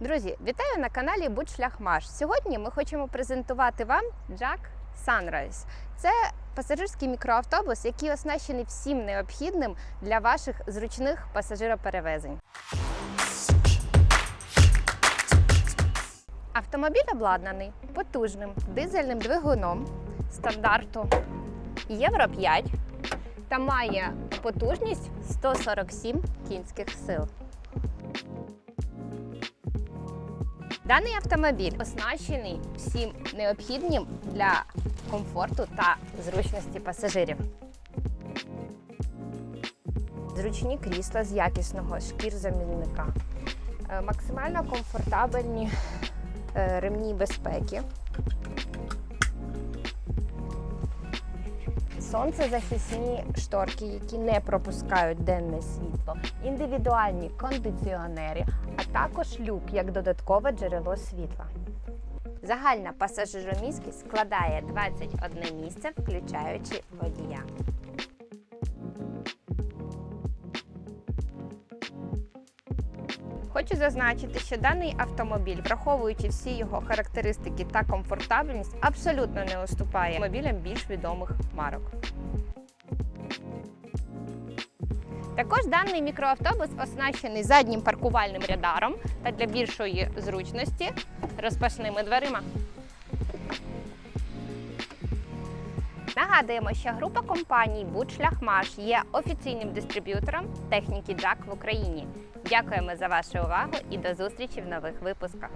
Друзі, вітаю на каналі Будь-Шлях-Маш. Сьогодні ми хочемо презентувати вам Jack Sunrise. Це пасажирський мікроавтобус, який оснащений всім необхідним для ваших зручних пасажироперевезень. Автомобіль обладнаний потужним дизельним двигуном стандарту Євро 5 та має потужність 147 кінських сил. Даний автомобіль оснащений всім необхідним для комфорту та зручності пасажирів. Зручні крісла з якісного шкірзамінника, Е, максимально комфортабельні е, ремні безпеки. Сонцезахисні шторки, які не пропускають денне світло, індивідуальні кондиціонери, а також люк як додаткове джерело світла. Загальна пасажироміськість складає 21 місце, включаючи водія. Хочу зазначити, що даний автомобіль, враховуючи всі його характеристики та комфортабельність, абсолютно не уступає автомобілям більш відомих марок. Також даний мікроавтобус оснащений заднім паркувальним радаром та для більшої зручності розпашними дверима. Нагадуємо, що група компаній Будшляхмаш є офіційним дистриб'ютором техніки Джак в Україні. Дякуємо за вашу увагу і до зустрічі в нових випусках.